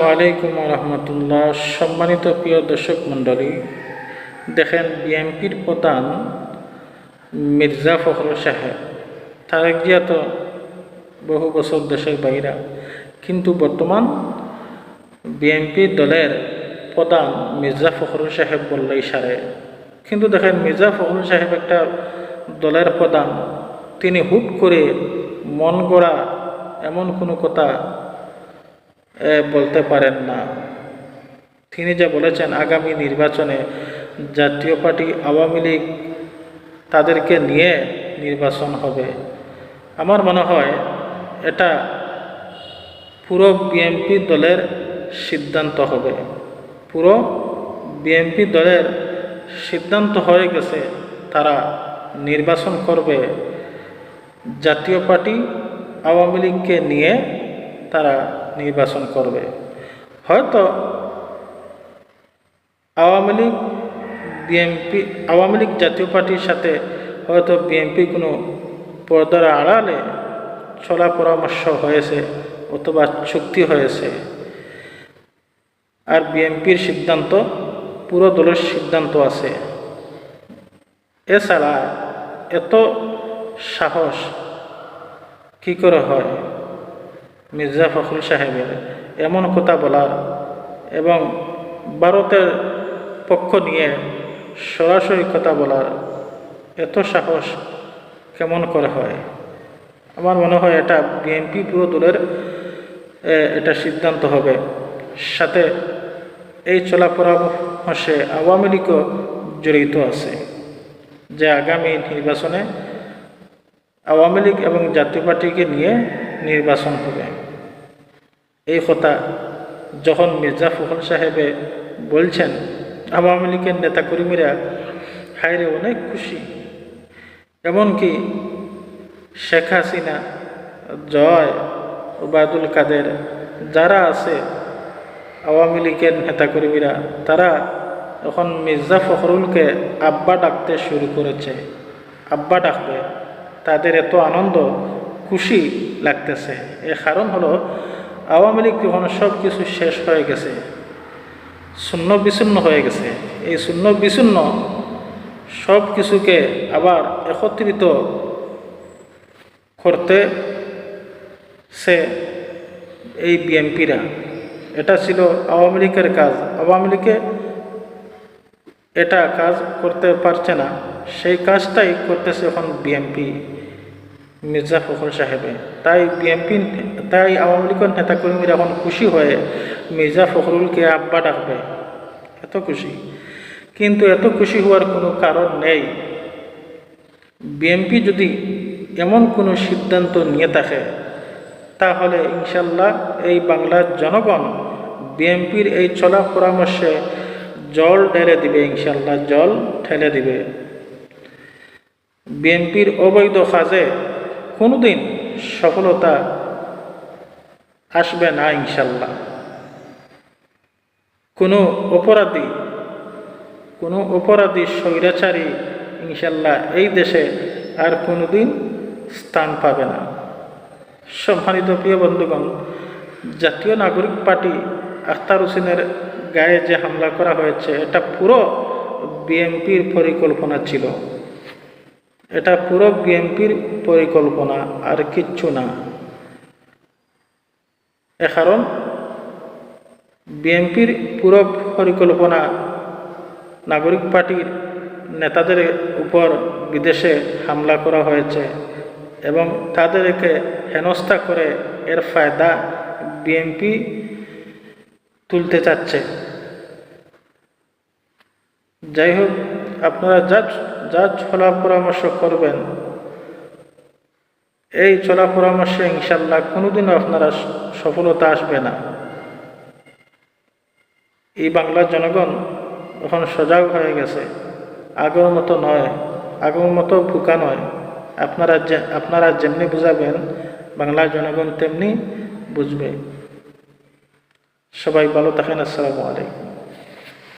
ওয়ালাইকুম রহমতুল্লাহ। সম্মানিত প্রিয় দর্শক মণ্ডলী, দেখেন বিএনপির প্রধান মির্জা ফখরুল সাহেব তারেক জিয়া তো বহু বছর দেশের বাইরা, কিন্তু বর্তমান বিএনপি দলের প্রধান মির্জা ফখরুল সাহেব বললেই সারে কিন্তু দেখেন মির্জা ফখরুল সাহেব একটা দলের প্রধান, তিনি হুট করে মন গড়া এমন কোনো কথা বলতে পারেন না। তিনি যা বলেছেন আগামী নির্বাচনে জাতীয় পার্টি, আওয়ামী লীগ তাদেরকে নিয়ে নির্বাচন হবে। আমার মনে হয় এটা পুরো বিএনপি দলের সিদ্ধান্ত হবে। পুরো বিএনপি দলের সিদ্ধান্ত হয়ে গেছে, তারা নির্বাচন করবে। জাতীয় পার্টি, আওয়ামী লীগকে নিয়ে তারা নির্বাচন করবে। হয়তো আওয়ামী লীগ, বিএনপি, আওয়ামী লীগ জাতীয় পার্টির সাথে হয়তো বিএনপি কোনো পর্দার আড়ালে চলা পরামর্শ হয়েছে অথবা চুক্তি হয়েছে। আর বিএনপির সিদ্ধান্ত, পুরো দলের সিদ্ধান্ত আছে। এছাড়া এত সাহস কি করে হয়? মির্জা ফখরুল সাহেবের এমন কথা বলার এবং ভারতের পক্ষ নিয়ে সরাসরি কথা বলার এত সাহস কেমন করে হয়? আমার মনে হয় এটা বিএনপি পুরো দলের এটা সিদ্ধান্ত হবে। সাথে এই চলা পরামর্শে আওয়ামী লীগও জড়িত আছে যে আগামী নির্বাচনে আওয়ামী লীগ এবং জাতীয় পার্টিকে নিয়ে নির্বাচন হবে। এই কথা যখন মির্জা ফখরুল সাহেবে বলছেন, আওয়ামী লীগের নেতাকর্মীরা হাইরে অনেক খুশি। এমনকি শেখ হাসিনা, জয় ওবায়দুল কাদের, যারা আছে আওয়ামী লীগের নেতাকর্মীরা, তারা এখন মির্জা ফখরুলকে আব্বা ডাকতে শুরু করেছে। আব্বা ডাকবে। তাদের এত আনন্দ খুশি লাগতেছে। এর কারণ হলো, আওয়ামী লীগ যখন সব কিছু শেষ হয়ে গেছে। শূন্য বিচ্ছিন্ন হয়ে গেছে। এই শূন্য বিচ্ছিন্ন সব কিছুকে আবার একত্রিত করতে সে এই বিএনপিরা। এটা ছিল আওয়ামী লীগের কাজ। আওয়ামী লীগে এটা কাজ করতে পারছে না। সেই কাজটাই করতেছে এখন বিএনপি। মির্জা ফখরুল সাহেবে। তাই বিএনপি তাই আওয়ামী লীগের নেতাকর্মীরা এখন খুশি হয়ে মির্জা ফখরুলকে আব্বা ডাকবে। এত খুশি। কিন্তু এত খুশি হওয়ার কোনো কারণ নেই। বিএনপি যদি এমন কোনো সিদ্ধান্ত নিয়ে থাকে, তাহলে ইনশাল্লাহ এই বাংলার জনগণ বিএনপির এই চলা পরামর্শে জল ঢেলে দিবে ইনশাল্লাহ জল ঠেলে দিবে। বিএনপির অবৈধ কাজে কোনোদিন সফলতা আসবে না ইনশাল্লাহ কোনো অপরাধী কোনো অপরাধী স্বৈরাচারী ইনশাল্লাহ এই দেশে আর কোনোদিন স্থান পাবে না। সম্মানিত প্রিয় বন্ধুগণ, জাতীয় নাগরিক পার্টি আখতার হোসেনের গায়ে যে হামলা করা হয়েছে, এটা পুরো বিএনপির পরিকল্পনা ছিল। এটা পুরো বিএনপির পরিকল্পনা আর কিচ্ছু না। এ কারণ বিএনপির পুরো পরিকল্পনা নাগরিক পার্টির নেতাদের উপর বিদেশে হামলা করা হয়েছে এবং তাদেরকে হেনস্থা করে এর ফায়দা বিএনপি তুলতে চাচ্ছে। যাই হোক, আপনারা যা যা চলা পরামর্শ করবেন, এই চলা পরামর্শে ইনশাল্লাহ কোনোদিনও আপনারা সফলতা আসবে না। এই বাংলার জনগণ এখন সজাগ হয়ে গেছে। আগের মতো নয়, আগের মতো ফুকা নয়। আপনারা আপনারা যেমনি বুঝাবেন, বাংলার জনগণ তেমনি বুঝবে। সবাই ভালো থাকেন, আসসালামু আলাইকুম।